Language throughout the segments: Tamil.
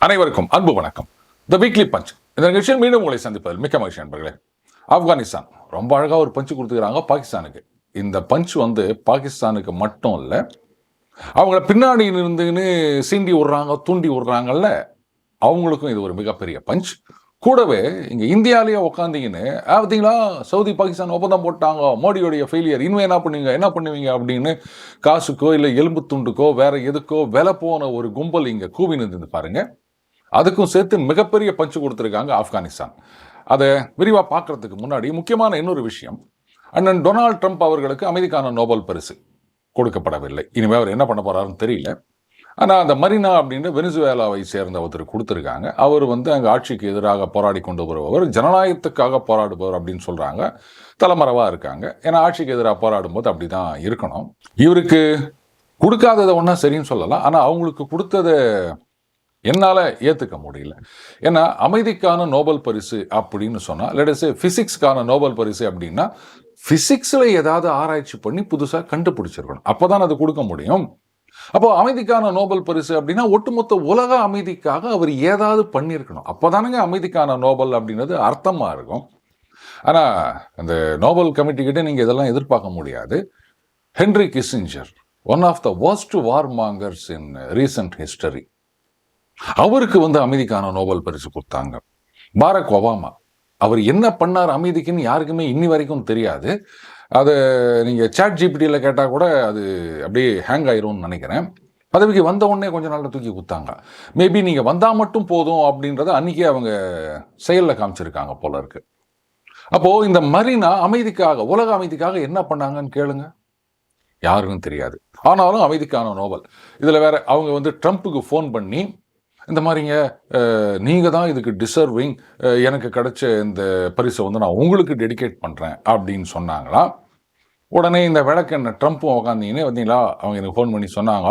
அனைவருக்கும் அன்பு வணக்கம். த வீக்லி பஞ்ச் இந்த நிகழ்ச்சியில் மீண்டும் உங்களை சந்திப்பதில் மிக்க மகிழ்ச்சி நண்பர்களே. ஆப்கானிஸ்தான். ரொம்ப அழகாக ஒரு பஞ்ச் கொடுத்துக்கிறாங்க பாகிஸ்தானுக்கு. இந்த பஞ்ச் வந்து பாகிஸ்தானுக்கு மட்டும் இல்லை அவங்கள பின்னாடி இருந்துன்னு சீண்டி விடுறாங்க தூண்டி விடுறாங்கல்ல அவங்களுக்கும் இது ஒரு மிகப்பெரிய பஞ்ச் கூடவே இங்கே இந்தியாலேயே உக்காந்தீங்கன்னு "ஆ, பார்த்தீங்களா சவுதி பாகிஸ்தான் ஒப்பந்தம் போட்டாங்க. மோடியோடைய ஃபெயிலியர் இன்னும் என்ன பண்ணுவீங்க? என்ன பண்ணுவீங்க? அப்படின்னு காசுக்கோ இல்லை எலும்பு துண்டுக்கோ வேற எதுக்கோ விலை போன ஒரு கும்பல் இங்கே கூவி நின்று பாருங்க. அதுக்கும் சேர்த்து மிகப்பெரிய பஞ்சு கொடுத்துருக்காங்க ஆப்கானிஸ்தான். அதை விரிவாக பார்க்கறதுக்கு முன்னாடி முக்கியமான இன்னொரு விஷயம். அண்ணன் டொனால்ட் ட்ரம்ப் அவர்களுக்கு அமைதிக்கான நோபல் பரிசு கொடுக்கப்படவில்லை. இனிமேல் அவர் என்ன பண்ண போகிறாருன்னு தெரியல. ஆனால் அந்த மரினா அப்படின்ற வெனிசுவேலாவை சேர்ந்த ஒருத்தர் கொடுத்துருக்காங்க. அவர் வந்து அங்கே ஆட்சிக்கு எதிராக போராடி கொண்டு வருபவர் ஜனநாயகத்துக்காக போராடுபவர் அப்படின்னு சொல்கிறாங்க தலைமறைவாக இருக்காங்க. ஏன்னா ஆட்சிக்கு எதிராக போராடும்போது அப்படி தான் இருக்கணும். இவருக்கு கொடுக்காததை ஒன்றா சரின்னு சொல்லலாம். ஆனால் அவங்களுக்கு கொடுத்ததை என்னால் ஏற்றுக்க முடியல. ஏன்னா அமைதிக்கான நோபல் பரிசு அப்படின்னு சொன்னால் லெடஸே ஃபிசிக்ஸ்க்கான நோபல் பரிசு அப்படின்னா ஃபிசிக்ஸில் ஏதாவது ஆராய்ச்சி பண்ணி புதுசாக கண்டுபிடிச்சிருக்கணும். அப்போ தான் அது கொடுக்க முடியும். அப்போ அமைதிக்கான நோபல் பரிசு அப்படின்னா ஒட்டுமொத்த உலக அமைதிக்காக அவர் ஏதாவது பண்ணியிருக்கணும். அப்போதானங்க அமைதிக்கான நோபல் அப்படின்றது அர்த்தமாக இருக்கும். ஆனால் அந்த நோபல் கமிட்டிக்கிட்ட நீங்கள் இதெல்லாம் எதிர்பார்க்க முடியாது. Henry Kissinger one of the worst warmongers in recent history அவருக்கு வந்து அமைதிக்கான நோபல் பரிசு கொடுத்தாங்க. Barack Obama. அவர் என்ன பண்ணார் அமைதிக்குன்னு யாருக்குமே இன்னி வரைக்கும் தெரியாது. அதை நீங்கள் சேட் ஜிபிடியில் கேட்டால் கூட அது அப்படியே ஹேங் ஆயிரும்னு நினைக்கிறேன். பதவிக்கு வந்த உடனே கொஞ்ச நாளில் தூக்கி கொடுத்தாங்க. மேபி நீங்கள் வந்தால் மட்டும் போதும் அப்படின்றத அன்றைக்கே அவங்க செயலில் காமிச்சிருக்காங்க போல இருக்கு. அப்போது இந்த மரினா அமைதிக்காக உலக அமைதிக்காக என்ன பண்ணாங்கன்னு கேளுங்க. யாருக்கும் தெரியாது. ஆனாலும் அமைதிக்கான நோபல். இதில் வேற அவங்க வந்து ட்ரம்ப்புக்கு ஃபோன் பண்ணி இந்த மாதிரிங்க நீங்கள் தான் இதுக்கு டிசர்விங் எனக்கு கிடைச்ச இந்த பரிசை வந்து நான் உங்களுக்கு டெடிகேட் பண்ணுறேன் அப்படின்னு சொன்னாங்களா? உடனே இந்த விளக்கெண்ண ட்ரம்ப்பும் உக்காந்தீங்கன்னு வந்தீங்களா அவங்க எனக்கு ஃபோன் பண்ணி சொன்னாங்க.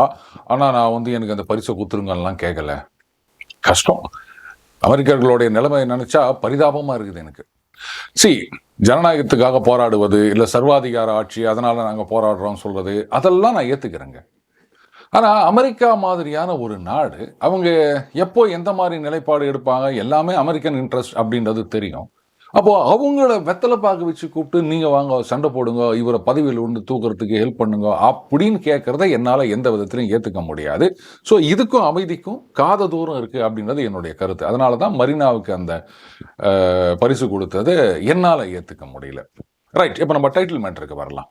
ஆனால் நான் வந்து எனக்கு அந்த பரிசை கொடுத்துருங்கலாம் கேட்கல கஷ்டம். அமெரிக்கர்களுடைய நிலைமை நினச்சா பரிதாபமாக இருக்குது எனக்கு. சி ஜனநாயகத்துக்காக போராடுவது இல்லை சர்வாதிகார ஆட்சி அதனால் நாங்கள் போராடுறோம் சொல்கிறது அதெல்லாம் நான் ஏற்றுக்கிறேங்க ஆனால் அமெரிக்கா மாதிரியான ஒரு நாடு அவங்க எப்போ எந்த மாதிரி நிலைப்பாடு எடுப்பாங்க எல்லாமே அமெரிக்கன் இன்ட்ரெஸ்ட் அப்படின்றது தெரியும். அப்போது அவங்கள வெத்தலை பார்க்க வச்சு கூப்பிட்டு நீங்கள் வாங்க சண்டை போடுங்க இவரை பதவியில் ஒன்று தூக்குறதுக்கு ஹெல்ப் பண்ணுங்க அப்படின்னு கேட்குறத என்னால் எந்த விதத்திலையும் ஏற்றுக்க முடியாது. ஸோ இதுக்கும் அமைதிக்கும் காத தூரம் இருக்குது அப்படின்றது என்னுடைய கருத்து. அதனால தான் மரீனாவுக்கு அந்த பரிசு கொடுத்தது என்னால் ஏற்றுக்க முடியல. ரைட் இப்போ நம்ம டைட்டில் மேட்டருக்கு வரலாம்.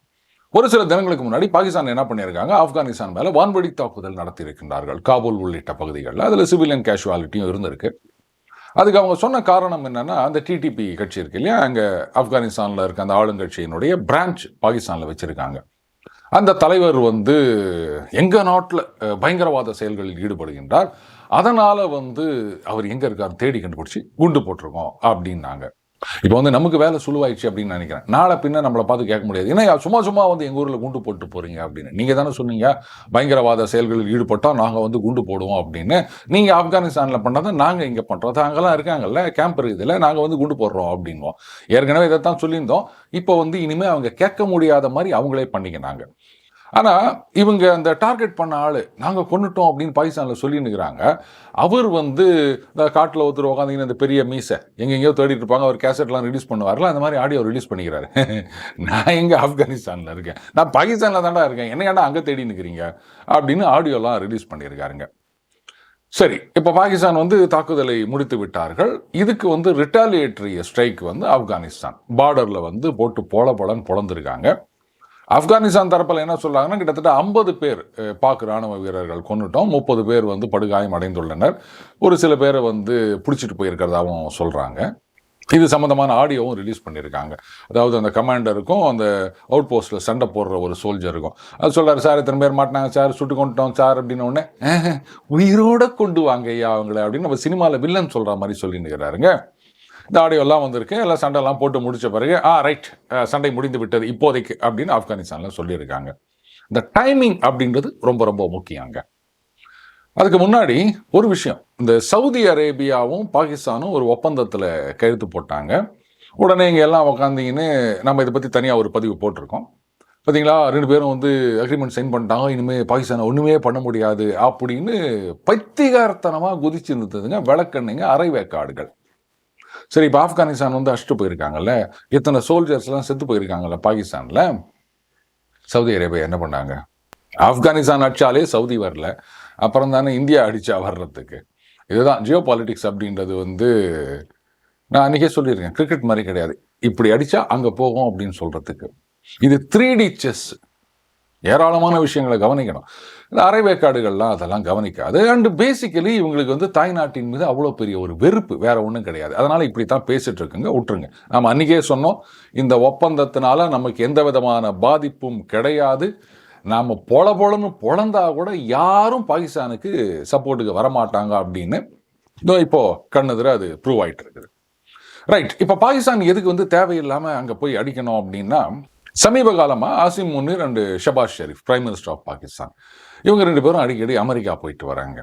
ஒரு சில தினங்களுக்கு முன்னாடி பாகிஸ்தான் என்ன பண்ணியிருக்காங்க? ஆப்கானிஸ்தான் மேலே வான்வழி தாக்குதல் நடத்தியிருக்கின்றார்கள். காபூல் உள்ளிட்ட பகுதிகளில். அதில் சிவிலியன் கேஷுவாலிட்டியும் இருந்திருக்கு. அதுக்கு அவங்க சொன்ன காரணம் என்னன்னா அந்த டிடிபி கட்சி இருக்கு இல்லையா? அங்கே ஆப்கானிஸ்தானில் இருக்க அந்த ஆளுங்கட்சியினுடைய பிரான்ச் பாகிஸ்தானில் வச்சுருக்காங்க. அந்த தலைவர் வந்து எங்கள் நாட்டில் பயங்கரவாத செயல்களில் ஈடுபடுகின்றார். அதனால் வந்து அவர் எங்கே இருக்கார் தேடி கண்டுபிடிச்சி குண்டு போட்டிருக்கோம் அப்படின்னாங்க. இப்போ வந்து நமக்கு வேலை சுழுவாயிடுச்சு அப்படின்னு நினைக்கிறேன். நாளை பின்ன நம்மளை பார்த்து கேட்க முடியாது. ஏன்னா சும்மா சும்மா வந்து எங்கள் ஊரில் குண்டு போட்டு போகிறீங்க அப்படின்னு. நீங்கள் தானே சொன்னீங்க பயங்கரவாத செயல்களில் ஈடுபட்டால் நாங்கள் வந்து குண்டு போடுவோம் அப்படின்னு. நீங்கள் ஆப்கானிஸ்தானில் பண்ணாதான் நாங்கள் இங்கே பண்ணுறோம் அங்கெல்லாம் இருக்காங்கல்ல கேம்ப் இருக்குதுல்ல நாங்கள் வந்து குண்டு போடுறோம் அப்படின்வோம் ஏற்கனவே இதைத்தான் சொல்லியிருந்தோம். இப்போ வந்து இனிமேல் அவங்க கேட்க முடியாத மாதிரி அவங்களே பண்ணிக்கினாங்க. ஆனால் இவங்க அந்த டார்கெட் பண்ண ஆள் நாங்கள் கொண்டுட்டோம் அப்படின்னு பாகிஸ்தானில் சொல்லின்னுக்கிறாங்க. அவர் வந்து இந்த காட்டில் ஒருத்தர் உட்காந்தீங்கன்னா இந்த பெரிய மீசை எங்கெங்கேயோ தேடிட்டு இருப்பாங்க அவர் கேசட்லாம் ரிலீஸ் பண்ணுவார்ல அந்த மாதிரி ஆடியோ ரிலீஸ் பண்ணிக்கிறாரு. நான் எங்கே ஆப்கானிஸ்தானில் இருக்கேன். நான் பாகிஸ்தானில் தாண்டா இருக்கேன். என்ன ஏண்டா அங்கே தேடி நிற்கிறீங்க அப்படின்னு ஆடியோலாம் ரிலீஸ் பண்ணியிருக்காருங்க சரி இப்போ பாகிஸ்தான் வந்து தாக்குதலை முடித்து விட்டார்கள். இதுக்கு வந்து ரிட்டாலியேட்டரி ஸ்ட்ரைக் வந்து ஆப்கானிஸ்தான். பார்டரில் வந்து போட்டு போல போலன்னு பொழந்திருக்காங்க. ஆப்கானிஸ்தான் தரப்பில் என்ன சொல்கிறாங்கன்னா கிட்டத்தட்ட ஐம்பது பேர் பாக் ராணுவ வீரர்கள் கொண்டுட்டோம் முப்பது பேர் வந்து படுகாயம் அடைந்துள்ளனர். ஒரு சில பேரை வந்து பிடிச்சிட்டு போயிருக்கிறதாவும் சொல்கிறாங்க இது சம்மந்தமான ஆடியோவும் ரிலீஸ் பண்ணியிருக்காங்க. அதாவது அந்த கமாண்டருக்கும் அந்த அவுட் போஸ்ட்டில் சண்டை போடுற ஒரு சோல்ஜருக்கும் அது சொல்கிறார் சார் இத்தனை பேர் மாட்டினாங்க சார். சுட்டு கொண்டுட்டோம் சார் அப்படின்னு உடனே உயிரோட கொண்டு வாங்க ஐயா அவங்கள அப்படின்னு நம்ம சினிமாவில் வில்லன் சொல்கிற மாதிரி சொல்லிட்டு இந்த ஆடியோலாம் வந்திருக்கு. எல்லாம் சண்டைலாம் போட்டு முடிச்ச பிறகு ஆ ரைட் சண்டை முடிந்து விட்டது. இப்போதைக்கு அப்படின்னு ஆப்கானிஸ்தானில் சொல்லியிருக்காங்க. இந்த டைமிங் அப்படின்றது ரொம்ப ரொம்ப முக்கியங்க. அதுக்கு முன்னாடி ஒரு விஷயம். இந்த சவுதி அரேபியாவும் பாகிஸ்தானும் ஒரு ஒப்பந்தத்தில் கையெழுத்து போட்டாங்க. உடனே இங்கே எல்லாம் உக்காந்திங்கன்னு நம்ம இதை பற்றி தனியாக ஒரு பதிவு போட்டிருக்கோம். பார்த்தீங்களா ரெண்டு பேரும் வந்து அக்ரிமெண்ட் சைன் பண்ணிட்டாங்க. இனிமேல் பாகிஸ்தான் ஒன்றுமே பண்ண முடியாது அப்படின்னு பைத்திகாரத்தனமாக குதிச்சு இருந்ததுங்க விளக்கண்ணுங்க அரை வேக்காடுகள் சரி இப்போ ஆப்கானிஸ்தான் வந்து அஷ்டு போயிருக்காங்கல்ல. இத்தனை சோல்ஜர்ஸ்லாம் செத்து போயிருக்காங்கல்ல பாகிஸ்தானில்? சவுதி அரேபியா என்ன பண்ணாங்க? ஆப்கானிஸ்தான் அடித்தாலே சவுதி வரல. அப்புறம் தானே இந்தியா அடித்தா வர்றதுக்கு. இதுதான் ஜியோ பாலிட்டிக்ஸ் அப்படின்றது வந்து நான் அன்றைக்கே சொல்லியிருக்கேன். கிரிக்கெட் மாதிரி கிடையாது. இப்படி அடித்தா அங்கே போகும் அப்படின்னு சொல்கிறதுக்கு இது த்ரீ டி செஸ் ஏராளமான விஷயங்களை கவனிக்கணும். இந்த அரைவேக்காடுகள்லாம் அதெல்லாம் கவனிக்காது. அண்டு பேசிக்கலி இவங்களுக்கு வந்து தாய்நாட்டின் மீது அவ்வளோ பெரிய ஒரு வெறுப்பு வேற ஒன்றும் கிடையாது. அதனால் இப்படி தான் பேசிகிட்டு இருக்குங்க. விட்டுருங்க நம்ம அன்றைக்கே சொன்னோம் இந்த ஒப்பந்தத்தினால நமக்கு எந்த விதமான பாதிப்பும் கிடையாது. நாம் பொல பொலன்னு பொழந்தா கூட யாரும் பாகிஸ்தானுக்கு சப்போர்ட்டுக்கு வரமாட்டாங்க அப்படின்னு. இப்போது இப்போ கண்ணுதிர அது ப்ரூவ் ஆகிட்டு இருக்குது. ரைட் இப்போ பாகிஸ்தான் எதுக்கு வந்து தேவையில்லாமல் அங்கே போய் அடிக்கணும் அப்படின்னா சமீப காலமாக Asim Munir and Shahbaz Sharif prime minister of Pakistan இவங்க ரெண்டு பேரும் அடிக்கடி அமெரிக்கா போயிட்டு வராங்க.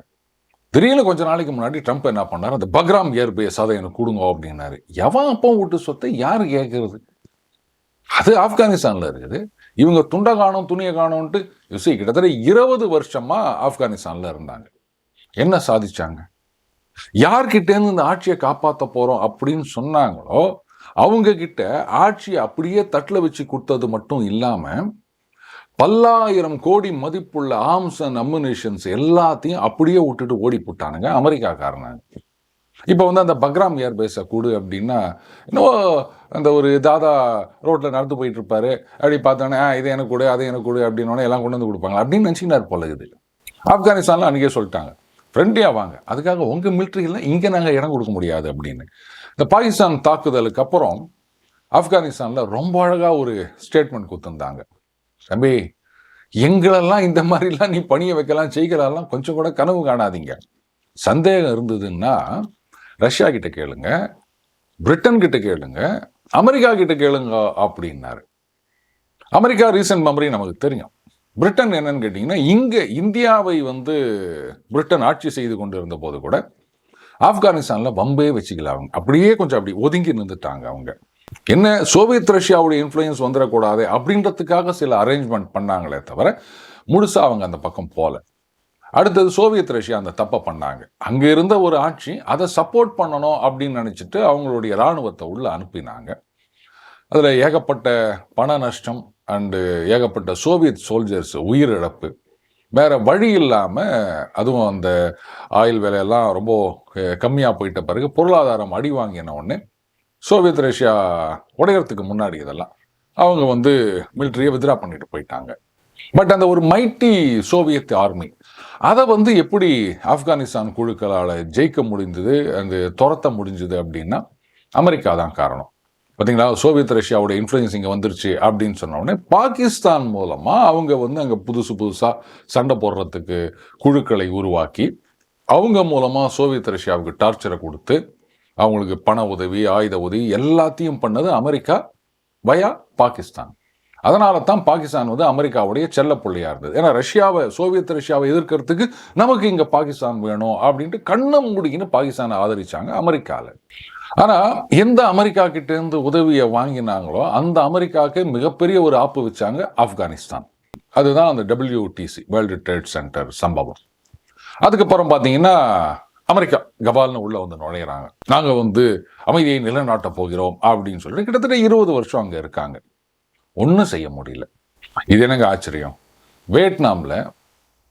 திடீர்னு கொஞ்ச நாளைக்கு முன்னாடி ட்ரம்ப் என்ன பண்ணார்? அந்த பக்ராம் ஏர்பேஸ் அதை எனக்கு கொடுங்க அப்படின்னாரு. எவன் அப்போ விட்டு சொத்தை யார் கேட்கறது அது ஆப்கானிஸ்தானில் இருக்குது. இவங்க துண்டை காணும் துணியை காணும்ன்ட்டு யூசி கிட்டத்தட்ட இருபது வருஷமாக ஆப்கானிஸ்தானில் இருந்தாங்க. என்ன சாதிச்சாங்க? யார்கிட்டேருந்து இந்த ஆட்சியை காப்பாற்ற போகிறோம் அப்படின்னு சொன்னாங்களோ அவங்க கிட்ட ஆட்சியை அப்படியே தட்டில் வச்சு கொடுத்தது மட்டும் இல்லாமல் பல்லாயிரம் கோடி மதிப்புள்ள ஆர்ம்ஸ் அண்ட் அம்முனேஷன்ஸ் எல்லாத்தையும் அப்படியே விட்டுட்டு ஓடி போட்டானுங்க அமெரிக்காக்காரனாங்க. இப்போ வந்து அந்த பக்ராம் ஏர்பேஸை கூடு அப்படின்னா இன்னும் அந்த ஒரு தாதா ரோட்டில் நடந்து போயிட்டு இருப்பாரு. அப்படி பார்த்தோன்னே இதை எனக்கு கொடு அதை எனக்கு கொடு அப்படின்னோடனே எல்லாம் கொண்டு வந்து கொடுப்பாங்க. அப்படின்னு நினச்சிக்கினார் போல இது. ஆப்கானிஸ்தானில் அன்றைக்கே சொல்லிட்டாங்க ஃப்ரெண்ட்லியாக வாங்க அதுக்காக உங்கள் மிலிட்ரியில் இங்கே நாங்கள் இடம் கொடுக்க முடியாது அப்படின்னு. இந்த பாகிஸ்தான் தாக்குதலுக்கு அப்புறம் ஆப்கானிஸ்தானில் ரொம்ப அழகாக ஒரு ஸ்டேட்மெண்ட் கொடுத்துருந்தாங்க. தம்பி எங்களெல்லாம் இந்த மாதிரிலாம் நீ பணியை வைக்கலாம் செய்கலாம் கொஞ்சம் கூட கனவு காணாதீங்க. சந்தேகம் இருந்ததுன்னா ரஷ்யா கிட்ட கேளுங்க பிரிட்டன் கிட்ட கேளுங்க அமெரிக்கா கிட்ட கேளுங்க அப்படின்னாரு. அமெரிக்கா ரீசன்ட் மெமரி நமக்கு தெரியும். பிரிட்டன் என்னன்னு கேட்டிங்கன்னா இங்கே இந்தியாவை வந்து பிரிட்டன் ஆட்சி செய்து கொண்டு இருந்த போது கூட ஆப்கானிஸ்தானில் வம்பே வச்சுக்கல அவங்க. அப்படியே கொஞ்சம் அப்படி ஒதுங்கி நின்றுட்டாங்க அவங்க. என்ன சோவியத் ரஷ்யாவுடைய இன்ஃப்ளூயன்ஸ் வந்துடக்கூடாது அப்படின்றதுக்காக சில அரேஞ்ச்மெண்ட் பண்ணாங்களே தவிர முழுசாக அவங்க அந்த பக்கம் போகல அடுத்தது சோவியத் ரஷ்யா அந்த தப்பை பண்ணாங்க. அங்கே இருந்த ஒரு ஆட்சி அதை சப்போர்ட் பண்ணணும் அப்படின்னு நினச்சிட்டு அவங்களுடைய இராணுவத்தை உள்ளே அனுப்பினாங்க. அதில் ஏகப்பட்ட பண நஷ்டம் அண்டு ஏகப்பட்ட சோவியத் சோல்ஜர்ஸ் உயிரிழப்பு. வேறு வழி இல்லாமல் அதுவும் அந்த ஆயில் விலையெல்லாம் ரொம்ப கம்மியாக போயிட்ட பிறகு பொருளாதாரம் அடி வாங்கின உடனே சோவியத் ரஷ்யா உடையறதுக்கு முன்னாடி இதெல்லாம். அவங்க வந்து மிலிட்ரியை வித்ரா பண்ணிட்டு போயிட்டாங்க. பட் அந்த ஒரு மைட்டி சோவியத் ஆர்மி அதை வந்து எப்படி ஆப்கானிஸ்தான் குழுக்களால் ஜெயிக்க முடிந்தது அந்த துரத்த முடிஞ்சது அப்படின்னா அமெரிக்கா தான் காரணம். பார்த்தீங்களா சோவியத் ரஷ்யாவோட இன்ஃப்ளூயன்ஸ் இங்கே வந்துருச்சு அப்படின்னு சொன்ன உடனே பாகிஸ்தான் மூலமாக அவங்க வந்து அங்கே புதுசு புதுசாக சண்டை போடுறதுக்கு குழுக்களை உருவாக்கி அவங்க மூலமாக சோவியத் ரஷ்யாவுக்கு டார்ச்சரை கொடுத்து அவங்களுக்கு பண உதவி ஆயுத உதவி எல்லாத்தையும் பண்ணது அமெரிக்கா வயா பாகிஸ்தான். அதனால தான் பாகிஸ்தான் வந்து அமெரிக்காவுடைய செல்ல இருந்தது. ஏன்னா ரஷ்யாவை சோவியத் ரஷ்யாவை எதிர்க்கிறதுக்கு நமக்கு இங்கே பாகிஸ்தான் வேணும் அப்படின்ட்டு கண்ணை மூடிக்கின்னு பாகிஸ்தானை ஆதரிச்சாங்க அமெரிக்காவில் ஆனா எந்த அமெரிக்கா கிட்டேருந்து உதவியை வாங்கினாங்களோ அந்த அமெரிக்காவுக்கு மிகப்பெரிய ஒரு ஆப்பு வச்சாங்க ஆப்கானிஸ்தான். அதுதான் அந்த டபிள்யூடிசி வேர்ல்டு ட்ரேட் சென்டர் சம்பவம். அதுக்கப்புறம் பார்த்தீங்கன்னா அமெரிக்கா கபால்னு உள்ள வந்து நுழையிறாங்க. நாங்க வந்து அமைதியை நிலைநாட்ட போகிறோம் அப்படின்னு சொல்லிட்டு கிட்டத்தட்ட இருபது வருஷம் அங்க இருக்காங்க. ஒன்றும் செய்ய முடியல. இது என்னங்க ஆச்சரியம்? வியட்நாமில்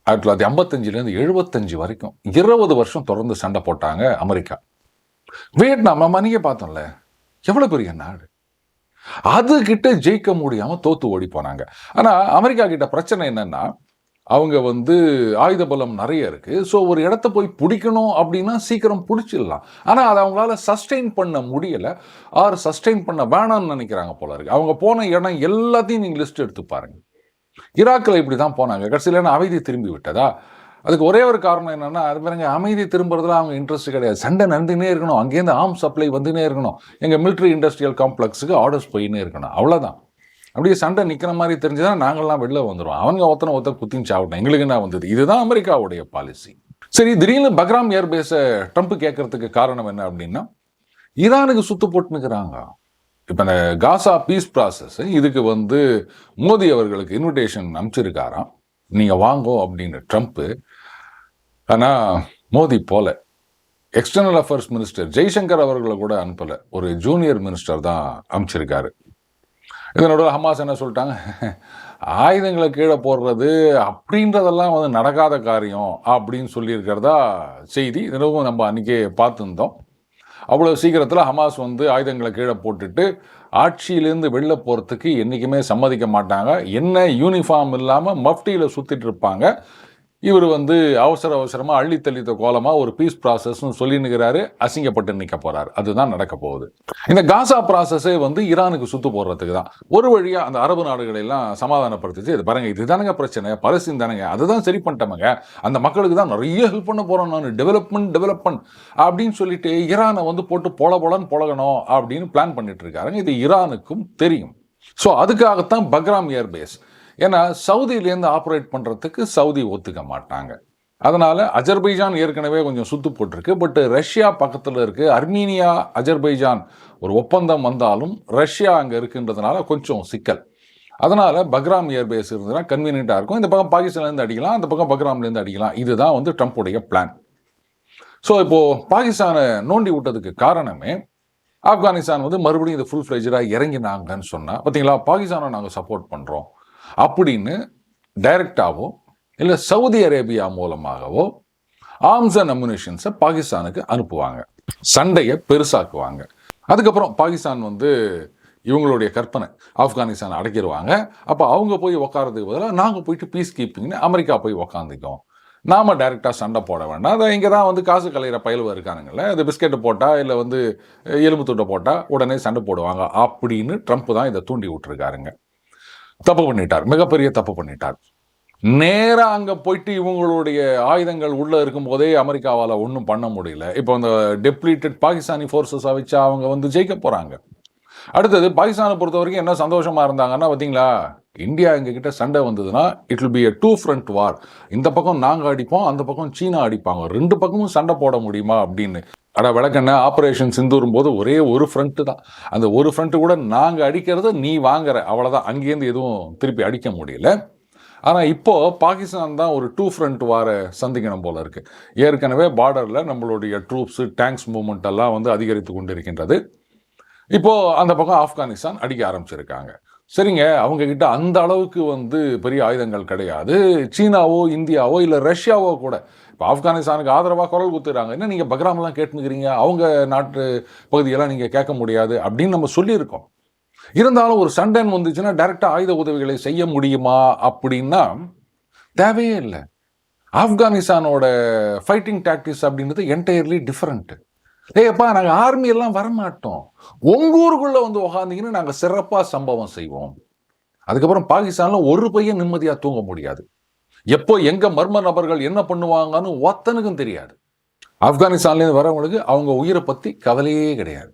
ஆயிரத்தி தொள்ளாயிரத்தி ஐம்பத்தஞ்சிலேருந்து எழுபத்தஞ்சு வரைக்கும் இருபது வருஷம் தொடர்ந்து சண்டை போட்டாங்க அமெரிக்கா. வியட்நாம் நம்ம அன்றைக்கே பார்த்தோம்ல. எவ்வளோ பெரிய நாடு. அது கிட்ட ஜெயிக்க முடியாமல் தோத்து ஓடி போனாங்க. ஆனால் அமெரிக்கா கிட்ட பிரச்சனை என்னன்னா அவங்க வந்து ஆயுத பலம் நிறைய இருக்குது ஸோ ஒரு இடத்த போய் பிடிக்கணும் அப்படின்னா சீக்கிரம் பிடிச்சிடலாம். ஆனால் அதை அவங்களால சஸ்டெயின் பண்ண முடியல. ஆர் சஸ்டெயின் பண்ண வேணாம்னு நினைக்கிறாங்க போல இருக்கு. அவங்க போன இடம் எல்லாத்தையும் நீங்கள் லிஸ்ட் எடுத்து பாருங்கள் ஈராக்கில் இப்படி தான் போனாங்க. கடைசியில் என்ன அமைதி திரும்பி விட்டதா? அதுக்கு ஒரே ஒரு காரணம் என்னென்னா அது பாருங்க அமைதி திரும்புறதுல அவங்க இன்ட்ரெஸ்ட் கிடையாது. சண்டை நடந்துகிட்டே இருக்கணும். அங்கேருந்து ஆர்ம் சப்ளை வந்துகிட்டே இருக்கணும். எங்கள் மிலிட்ரி இண்டஸ்ட்ரியல் காம்ப்ளெக்ஸுக்கு ஆர்டர்ஸ் போயின்னே இருக்கணும். அவ்வளோதான் அப்படியே சண்டை நிற்கிற மாதிரி தெரிஞ்சுதான் நாங்கள்லாம் வெளில வந்துடுவோம் அவங்க ஒருத்தனை ஒருத்தர் குத்தின்னு சாப்பிட்டோம் எங்களுக்கு என்ன வந்தது? இதுதான் அமெரிக்காவுடைய பாலிசி சரி திடீர்னு பக்ராம் ஏர்பேஸை ட்ரம்ப் கேட்கறதுக்கு காரணம் என்ன அப்படின்னா ஈரானுக்கு சுத்து போட்டுனுக்குறாங்க இப்போ இந்த காசா பீஸ் ப்ராசஸ் இதுக்கு வந்து மோடி அவர்களுக்கு இன்விடேஷன் அனுப்பிச்சிருக்காராம். நீங்கள் வாங்கோ அப்படின்னு ட்ரம்ப்பு ஆனால் மோடி போல. எக்ஸ்டர்னல் அஃபேர்ஸ் மினிஸ்டர் ஜெய்சங்கர் அவர்களை கூட அனுப்பலை. ஒரு ஜூனியர் மினிஸ்டர் தான் அமைச்சிருக்காரு இதனோட ஹமாஸ் என்ன சொல்லிட்டாங்க? ஆயுதங்களை கீழே போடுறது அப்படின்றதெல்லாம் வந்து நடக்காத காரியம் அப்படின்னு சொல்லியிருக்கிறதா செய்தி. தினமும் நம்ம அன்றைக்கே பார்த்துருந்தோம். அவ்வளோ சீக்கிரத்தில் ஹமாஸ் வந்து ஆயுதங்களை கீழே போட்டுட்டு ஆட்சியிலேருந்து வெளில போகிறதுக்கு என்றைக்குமே சம்மதிக்க மாட்டாங்க. என்ன யூனிஃபார்ம் இல்லாமல் மஃப்டியில் சுற்றிட்டு இருப்பாங்க. இவர் வந்து அவசர அவசரமாக அள்ளி தள்ளித்த கோலமாக ஒரு பீஸ் ப்ராசஸ்னு சொல்லினுக்கிறாரு அசிங்கப்பட்டு நிற்க போகிறாரு அதுதான் நடக்க போகுது. இந்த காசா ப்ராசஸே வந்து ஈரானுக்கு சுத்து போடுறதுக்கு தான். ஒரு வழியாக அந்த அரபு நாடுகளை எல்லாம் சமாதானப்படுத்திச்சு இது பாருங்க இதுதானங்க பிரச்சனை பலஸ்தீன் தானங்க அதுதான் சரி பண்ணிட்டோமங்க. அந்த மக்களுக்கு தான் நிறைய ஹெல்ப் பண்ண போகிறோம் நான். டெவலப்மெண்ட் டெவலப்மெண்ட் அப்படின்னு சொல்லிட்டு ஈரானை வந்து போட்டு பொல பொலன்னு பொழகணும் அப்படின்னு பிளான் பண்ணிட்டு இருக்காருங்க. இது ஈரானுக்கும் தெரியும். ஸோ அதுக்காகத்தான் பக்ராம் ஏர்பேஸ் ஏன்னா சவுதியிலேருந்து ஆப்ரேட் பண்ணுறதுக்கு சவுதி ஒத்துக்க மாட்டாங்க. அதனால் அஜர்பைஜான் ஏற்கனவே கொஞ்சம் சுத்து போட்டிருக்கு. பட் ரஷ்யா பக்கத்தில் இருக்குது அர்மீனியா அஜர்பைஜான் ஒரு ஒப்பந்தம் வந்தாலும் ரஷ்யா அங்கே இருக்குன்றதுனால கொஞ்சம் சிக்கல். அதனால் பக்ராம் ஏர்பேஸ் இருந்ததுன்னா கன்வீனியண்ட்டாக இருக்கும். இந்த பக்கம் பாகிஸ்தான்லேருந்து அடிக்கலாம். அந்த பக்கம் பக்ராம்லேருந்து அடிக்கலாம். இதுதான் வந்து ட்ரம்ப்புடைய பிளான் ஸோ இப்போது பாகிஸ்தானை நோண்டி விட்டதுக்கு காரணமே ஆப்கானிஸ்தான் வந்து மறுபடியும் இது ஃபுல் ஃப்ளெஜராக இறங்கினாங்கன்னு சொன்னால் பார்த்தீங்களா? பாகிஸ்தானை நாங்கள் சப்போர்ட் பண்ணுறோம் அப்படின்னு டைரக்டாகவோ இல்லை சவுதி அரேபியா மூலமாகவோ ஆர்ம்ஸ் அண்ட் அம்யூனிஷன்ஸை பாகிஸ்தானுக்கு அனுப்புவாங்க. சண்டையை பெருசாக்குவாங்க. அதுக்கப்புறம் பாகிஸ்தான் வந்து இவங்களுடைய கற்பனை. ஆப்கானிஸ்தான் அடக்கிடுவாங்க. அப்போ அவங்க போய் உக்காரதுக்கு பதிலாக நாங்கள் போயிட்டு பீஸ் கீப்பிங்னு அமெரிக்கா போய் உக்காந்துக்கோம். நாம டைரெக்டாக சண்டை போட வேண்டாம். அதை இங்கே தான் வந்து காசு கலையிற பயிலுவ இருக்கானுங்கள அது பிஸ்கெட்டு போட்டால் இல்லை வந்து எலும்பு துண்டை போட்டால் உடனே சண்டை போடுவாங்க. அப்படின்னு ட்ரம்ப் தான் இதை தூண்டி விட்டுருக்காருங்க. தப்பு பண்ணிட்டார். மிகப்பெரிய தப்பு பண்ணிட்டார். நேராக அங்கே போயிட்டு இவங்களுடைய ஆயுதங்கள் உள்ளே இருக்கும்போதே அமெரிக்காவால் ஒன்றும் பண்ண முடியல. இப்போ அந்த டெப்ளீட்டட் பாகிஸ்தானி ஃபோர்ஸஸை வச்சு அவங்க வந்து ஜெயிக்க போகிறாங்க அடுத்தது பாகிஸ்தானை பொறுத்த வரைக்கும் என்ன சந்தோஷமாக இருந்தாங்கன்னா பார்த்தீங்களா? இந்தியா எங்ககிட்ட சண்டை வந்ததுன்னா it will be a two front war இந்த பக்கம் நாங்கள் அடிப்போம் அந்த பக்கம் சீனா அடிப்பாங்க. ரெண்டு பக்கமும் சண்டை போட முடியுமா அப்படின்னு அட விளக்கண்ண ஆப்ரேஷன் சிந்துரும் போது ஒரே ஒரு ஃப்ரண்ட்டு தான். அந்த ஒரு ஃப்ரண்ட்டு கூட நாங்கள் அடிக்கிறத நீ வாங்குற. அவ்வளோதான் அங்கேருந்து எதுவும் திருப்பி அடிக்க முடியல. ஆனால் இப்போது பாகிஸ்தான் தான் ஒரு டூ ஃப்ரண்ட் வார சந்திக்கணும் போல இருக்குது ஏற்கனவே பார்டரில் நம்மளுடைய ட்ரூப்ஸு டேங்க்ஸ் மூமெண்ட் எல்லாம் வந்து அதிகரித்து கொண்டிருக்கின்றது. இப்போது அந்த பக்கம் ஆப்கானிஸ்தான் அடிக்க ஆரம்பிச்சிருக்காங்க. சரிங்க அவங்கக்கிட்ட அந்த அளவுக்கு வந்து பெரிய ஆயுதங்கள் கிடையாது. சீனாவோ இந்தியாவோ இல்லை ரஷ்யாவோ கூட இப்போ ஆப்கானிஸ்தானுக்கு ஆதரவாக குரல் குத்துறாங்க என்ன நீங்கள் பக்ராம்லாம் கேட்டுனுக்கிறீங்க? அவங்க நாட்டு பகுதியெல்லாம் நீங்கள் கேட்க முடியாது அப்படின்னு நம்ம சொல்லியிருக்கோம். இருந்தாலும் ஒரு சண்டைன்னு வந்துச்சுன்னா டைரெக்டாக ஆயுத உதவிகளை செய்ய முடியுமா அப்படின்னா தேவையே இல்லை. ஆப்கானிஸ்தானோட ஃபைட்டிங் டாக்டிக்ஸ் அப்படின்றது என்டையர்லி டிஃப்ரெண்ட்டு ஏப்பா நாங்கள் ஆர்மி எல்லாம் வரமாட்டோம். உங்க ஊருக்குள்ளே வந்து உக்காந்தீங்கன்னு நாங்கள் சிறப்பாக சம்பவம் செய்வோம். அதுக்கப்புறம் பாகிஸ்தானில் ஒரு பையன் நிம்மதியாக தூங்க முடியாது. எப்போ எங்கே மர்ம நபர்கள் என்ன பண்ணுவாங்கன்னு ஒத்தனுக்கும் தெரியாது. ஆப்கானிஸ்தான்லேருந்து வரவங்களுக்கு அவங்க உயிரை பற்றி கவலையே கிடையாது.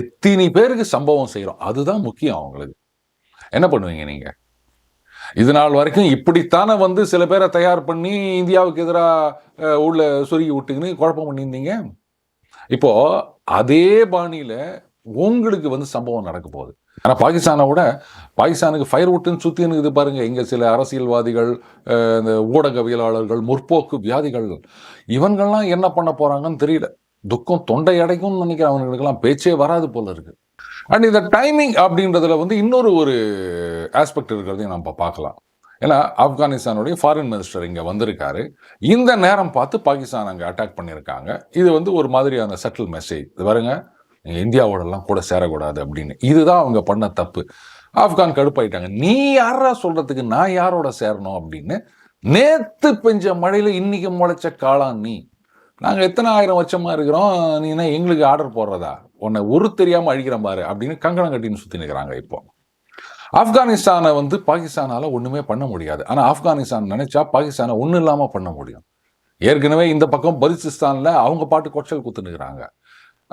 எத்தனை பேருக்கு சம்பவம் செய்கிறோம் அதுதான் முக்கியம் அவங்களுக்கு. என்ன பண்ணுவீங்க நீங்கள் இது நாள் வரைக்கும் இப்படித்தானே வந்து சில பேரை தயார் பண்ணி இந்தியாவுக்கு எதிராக உள்ள சொருகி விட்டுங்கன்னு குழப்பம் பண்ணியிருந்தீங்க? இப்போது அதே பாணியில் உங்களுக்கு வந்து சம்பவம் நடக்க போகுது. ஆனால் பாகிஸ்தானை விட பாகிஸ்தானுக்கு ஃபயர் விட்டுன்னு சுற்றி இருக்குது பாருங்கள் இங்கே சில அரசியல்வாதிகள் இந்த ஊடகவியலாளர்கள் முற்போக்கு வியாதிகள் இவங்கள்லாம் என்ன பண்ண போகிறாங்கன்னு தெரியல. துக்கம் தொண்டை அடைக்கும்னு நினைக்கிறேன். அவங்களுக்கெல்லாம் பேச்சே வராது போல இருக்குது அண்ட் இந்த டைமிங் அப்படின்றதுல வந்து இன்னொரு ஒரு ஆஸ்பெக்ட் இருக்கிறதையும் நம்ம பார்க்கலாம். ஏன்னா ஆப்கானிஸ்தானுடைய ஃபாரின் மினிஸ்டர் இங்கே வந்திருக்காரு. இந்த நேரம் பார்த்து பாகிஸ்தான் அங்கே அட்டாக் பண்ணியிருக்காங்க. இது வந்து ஒரு மாதிரியான செட்டில் மெசேஜ் இது பாருங்க இந்தியாவோடலாம் கூட சேரக்கூடாது அப்படின்னு. இதுதான் அவங்க பண்ண தப்பு. ஆப்கான் கடுப்பாயிட்டாங்க. நீ யாரா சொல்றதுக்கு நான் யாரோட சேரணும் அப்படின்னு நேத்து பெஞ்ச மழையில இன்னைக்கு முளைச்ச காளான் நீ. நாங்கள் எத்தனை ஆயிரம் வருஷமா இருக்கிறோம் நீ என்ன எங்களுக்கு ஆர்டர் போடுறதா? உன்னை ஒரு தெரியாமல் அழிக்கிற பாரு அப்படின்னு கங்கணம் கட்டின்னு சுற்றி நிற்கிறாங்க இப்போ. ஆப்கானிஸ்தானை வந்து பாகிஸ்தானால் ஒன்றுமே பண்ண முடியாது. ஆனால் ஆப்கானிஸ்தான் நினச்சா பாகிஸ்தானை ஒன்றும் இல்லாமல் பண்ண முடியும். ஏற்கனவே இந்த பக்கம் பலுச்சிஸ்தான்ல அவங்க பாட்டு கொச்சல் குத்துனுக்குறாங்க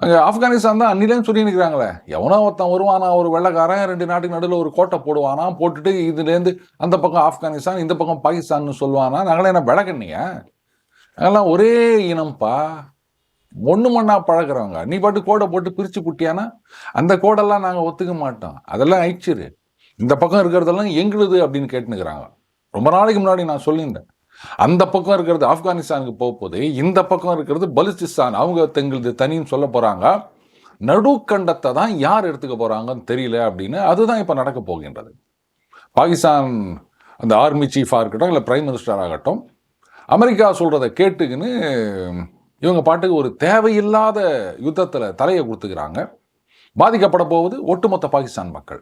அங்கே ஆப்கானிஸ்தான் தான் அன்னிலேன்னு சொல்லி நிற்கிறாங்களே எவனோ ஒருத்தன் வருவானா ஒரு வெள்ளைக்காரன் ரெண்டு நாட்டுக்கு நடுவில் ஒரு கோட்டை போடுவானா போட்டுட்டு இதுலேருந்து அந்த பக்கம் ஆப்கானிஸ்தான் இந்த பக்கம் பாகிஸ்தான்னு சொல்லுவானா? நாங்களே என்ன விளக்கண்ணியா நாங்களாம் ஒரே இனம்ப்பா. ஒன்று மண்ணா பழகிறவங்க. நீ பாட்டு கோடை போட்டு பிரித்து குட்டியானா? அந்த கோடெல்லாம் நாங்கள் ஒத்துக்க மாட்டோம். அதெல்லாம் அழிச்சிரு. இந்த பக்கம் இருக்கிறதெல்லாம் எங்களுது அப்படின்னு கேட்டுனுக்குறாங்க ரொம்ப நாளைக்கு முன்னாடி நான் சொல்லியிருந்தேன். அந்த பக்கம் இருக்கிறது ஆப்கானிஸ்தானுக்கு போக போது இந்த பக்கம் இருக்கிறது பலுச்சிஸ்தான். அவங்க தங்களது தனின்னு சொல்ல போகிறாங்க நடுக்கண்டத்தை தான் யார் எடுத்துக்க போகிறாங்கன்னு தெரியல அப்படின்னு அதுதான் இப்போ நடக்க போகின்றது. பாகிஸ்தான் அந்த ஆர்மி சீஃபாக இருக்கட்டும் இல்லை பிரைம் மினிஸ்டர் ஆகட்டும் அமெரிக்கா சொல்கிறத கேட்டுக்கின்னு இவங்க பாட்டுக்கு ஒரு தேவையில்லாத யுத்தத்தில் தலையை கொடுத்துக்கிறாங்க. பாதிக்கப்பட போவது ஒட்டுமொத்த பாகிஸ்தான் மக்கள்.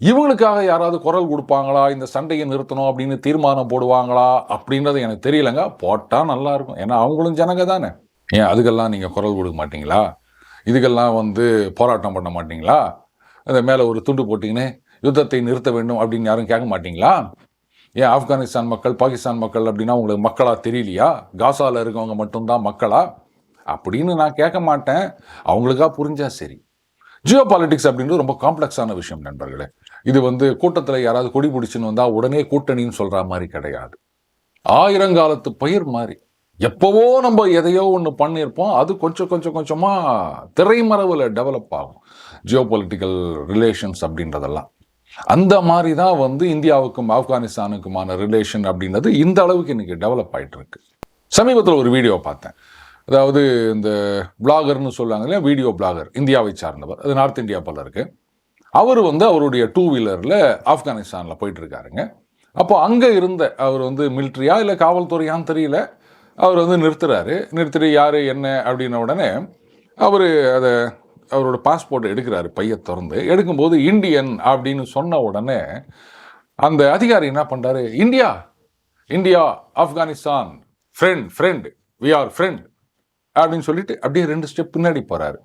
இவங்களுக்காக யாராவது குரல் கொடுப்பாங்களா? இந்த சண்டையை நிறுத்தணும் அப்படின்னு தீர்மானம் போடுவாங்களா? அப்படின்றது எனக்கு தெரியலங்க. போட்டால் நல்லாயிருக்கும் ஏன்னா அவங்களும் ஜனங்க தானே. ஏன் அதுக்கெல்லாம் நீங்கள் குரல் கொடுக்க மாட்டீங்களா? இதுக்கெல்லாம் வந்து போராட்டம் பண்ண மாட்டீங்களா? அந்த மேலே ஒரு துண்டு போட்டிங்கன்னு யுத்தத்தை நிறுத்த வேண்டும் அப்படின்னு யாரும் கேட்க மாட்டீங்களா? ஏன் ஆப்கானிஸ்தான் மக்கள் பாகிஸ்தான் மக்கள் அப்படின்னா உங்களுக்கு மக்களாக தெரியலையா? காசாவில் இருக்கவங்க மட்டும்தான் மக்களா? அப்படின்னு நான் கேட்க மாட்டேன். அவங்களுக்காக புரிஞ்சா சரி. ஜியோ பாலிட்டிக்ஸ் அப்படின்றது ரொம்ப காம்ப்ளெக்ஸான விஷயம் நண்பர்களே. இது வந்து கூட்டத்தில் யாராவது கொடி பிடிச்சின்னு வந்தால் உடனே கூட்டணின்னு சொல்கிற மாதிரி கிடையாது. ஆயிரங்காலத்து பயிர் மாதிரி. எப்போவோ நம்ம எதையோ ஒன்று பண்ணியிருப்போம் அது கொஞ்சம் கொஞ்சம் கொஞ்சமாக திரைமறைவில் டெவலப் ஆகும். ஜியோ பொலிட்டிக்கல் ரிலேஷன்ஸ் அப்படின்றதெல்லாம். அந்த மாதிரி தான் வந்து இந்தியாவுக்கும் ஆப்கானிஸ்தானுக்குமான ரிலேஷன் அப்படின்றது இந்த அளவுக்கு இன்றைக்கி டெவலப் ஆகிட்டு இருக்கு. சமீபத்தில் ஒரு வீடியோ பார்த்தேன். அதாவது இந்த பிளாகர்னு சொல்லுவாங்க இல்லையா? வீடியோ பிளாகர் இந்தியாவை சார்ந்தவர். அது நார்த் இந்தியா போல் இருக்குது அவர் வந்து அவருடைய டூ வீலரில் ஆப்கானிஸ்தானில் போயிட்டுருக்காருங்க. அப்போ அங்கே இருந்த அவர் வந்து மிலிட்ரியா இல்லை காவல்துறையான்னு தெரியல. அவர் வந்து நிறுத்துறாரு. நிறுத்திட்டு யார் என்ன அப்படின்ன உடனே அவர் அதை அவரோட பாஸ்போர்ட்டை எடுக்கிறாரு பைய திறந்து. எடுக்கும்போது இந்தியன் அப்படின்னு சொன்ன உடனே அந்த அதிகாரி என்ன பண்ணுறாரு India India Afghanistan friend friend we are friend அப்படின்னு சொல்லிட்டு அப்படியே ரெண்டு ஸ்டெப் பின்னாடி போறாரு.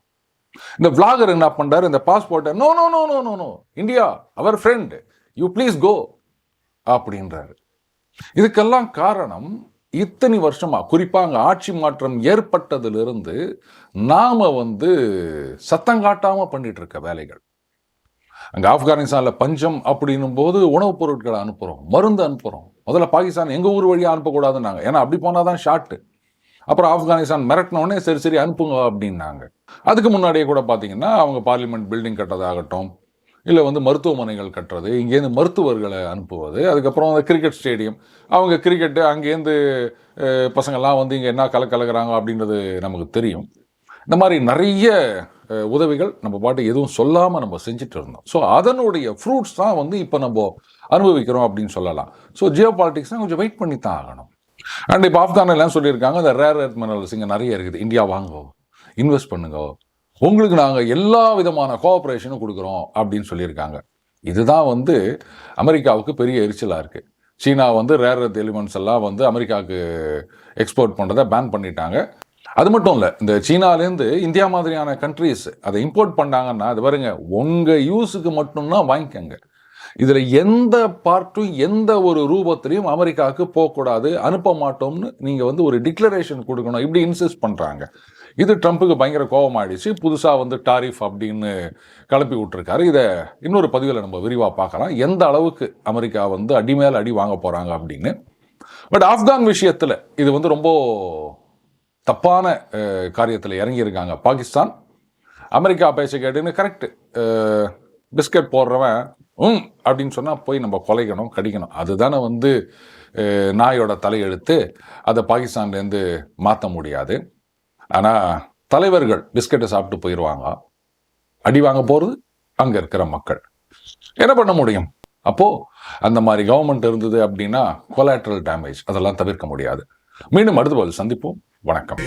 இந்த விளாகர் என்ன பண்றாரு? இந்த பாஸ்போர்ட்டை no no no no no no India our friend you please go அப்படின்றாரு. இதுக்கெல்லாம் காரணம் இத்தனை வருஷமா குறிப்பாக ஆட்சி மாற்றம் ஏற்பட்டதிலிருந்து நாம வந்து சத்தம் காட்டாமல் பண்ணிட்டு இருக்க வேலைகள். அங்கே ஆப்கானிஸ்தானில் பஞ்சம் அப்படின்னும் போது உணவுப் பொருட்களை அனுப்புகிறோம் மருந்து அனுப்புறோம். முதல்ல பாகிஸ்தான் எங்கள் ஊர் வழியாக அனுப்பக்கூடாதுன்னாங்க. ஏன்னா அப்படி போனால் தான் ஷார்ட்டு அப்புறம் ஆப்கானிஸ்தான் மிரட்டினோடனே சரி சரி அனுப்புங்க அப்படின்னாங்க. அதுக்கு முன்னாடியே கூட பார்த்தீங்கன்னா அவங்க பார்லிமெண்ட் பில்டிங் கட்டுறதாகட்டும் இல்லை வந்து மருத்துவமனைகள் கட்டுறது இங்கேருந்து மருத்துவர்களை அனுப்புவது அதுக்கப்புறம் அந்த கிரிக்கெட் ஸ்டேடியம். அவங்க கிரிக்கெட்டு அங்கேருந்து பசங்கள்லாம் வந்து இங்கே என்ன கல கலக்குறாங்க அப்படின்றது நமக்கு தெரியும். இந்த மாதிரி நிறைய உதவிகள் நம்ம பாட்டு எதுவும் சொல்லாமல் நம்ம செஞ்சுட்டு இருந்தோம். ஸோ அதனுடைய ஃப்ரூட்ஸ் தான் வந்து இப்போ நம்ம அனுபவிக்கிறோம் அப்படின்னு சொல்லலாம். ஸோ ஜியோ பாலிட்டிக்ஸ்னால் கொஞ்சம் வெயிட் பண்ணி தான் ஆகணும். அண்ட் இப்போ ஆப்கானிலாம் சொல்லியிருக்காங்க இந்த ரேர் எர்த் மினரல்ஸ் இங்கே நிறைய இருக்குது. இந்தியா வாங்கோ இன்வெஸ்ட் பண்ணுங்க. உங்களுக்கு நாங்கள் எல்லா விதமான கோஆப்ரேஷனும் கொடுக்குறோம் அப்படின்னு சொல்லியிருக்காங்க. இதுதான் வந்து அமெரிக்காவுக்கு பெரிய எரிச்சலாக இருக்குது சீனா வந்து ரேர் எர்த் எலிமெண்ட்ஸ் எல்லாம் வந்து அமெரிக்காவுக்கு எக்ஸ்போர்ட் பண்ணுறதை பேன் பண்ணிட்டாங்க. அது மட்டும் இல்லை இந்த சீனாலேருந்து இந்தியா மாதிரியான கண்ட்ரீஸ் அதை இம்போர்ட் பண்ணாங்கன்னா அது பாருங்க உங்கள் யூஸுக்கு மட்டும்தான் வாங்கிக்கோங்க. இதில் எந்த பார்ட்டும் எந்த ஒரு ரூபத்திலையும் அமெரிக்காவுக்கு போகக்கூடாது அனுப்ப மாட்டோம்னு நீங்கள் வந்து ஒரு டிக்ளரேஷன் கொடுக்கணும். இப்படி இன்சிஸ்ட் பண்ணுறாங்க இது ட்ரம்ப்புக்கு பயங்கர கோபமாயிடுச்சு. புதுசாக வந்து டாரிஃப் அப்படின்னு கிளப்பி விட்டுருக்காரு. இதை இன்னொரு பதிவில் நம்ம விரிவாக பார்க்கலாம். எந்த அளவுக்கு அமெரிக்கா வந்து அடிமேல் அடி வாங்க போகிறாங்க அப்படின்னு. பட் ஆப்கான் விஷயத்தில் இது வந்து ரொம்ப தப்பான காரியத்தில் இறங்கியிருக்காங்க. பாகிஸ்தான். அமெரிக்கா பேச கேட்டுன்னு கரெக்டு பிஸ்கட் போடுறவன் ம் அப்படின்னு சொன்னால் போய் நம்ம கொலைக்கணும் கடிக்கணும். அதுதானே வந்து நாயோட தலையெழுத்து. அதை பாகிஸ்தான்லேருந்து மாற்ற முடியாது. ஆனால் தலைவர்கள் பிஸ்கட்டை சாப்பிட்டு போயிடுவாங்க அடி வாங்க போகிறது அங்கே இருக்கிற மக்கள். என்ன பண்ண முடியும்? அப்போது அந்த மாதிரி கவர்மெண்ட் இருந்தது அப்படின்னா கொலாட்ரல் டேமேஜ் அதெல்லாம் தவிர்க்க முடியாது. மீண்டும் அடுத்த போது சந்திப்போம். வணக்கம்.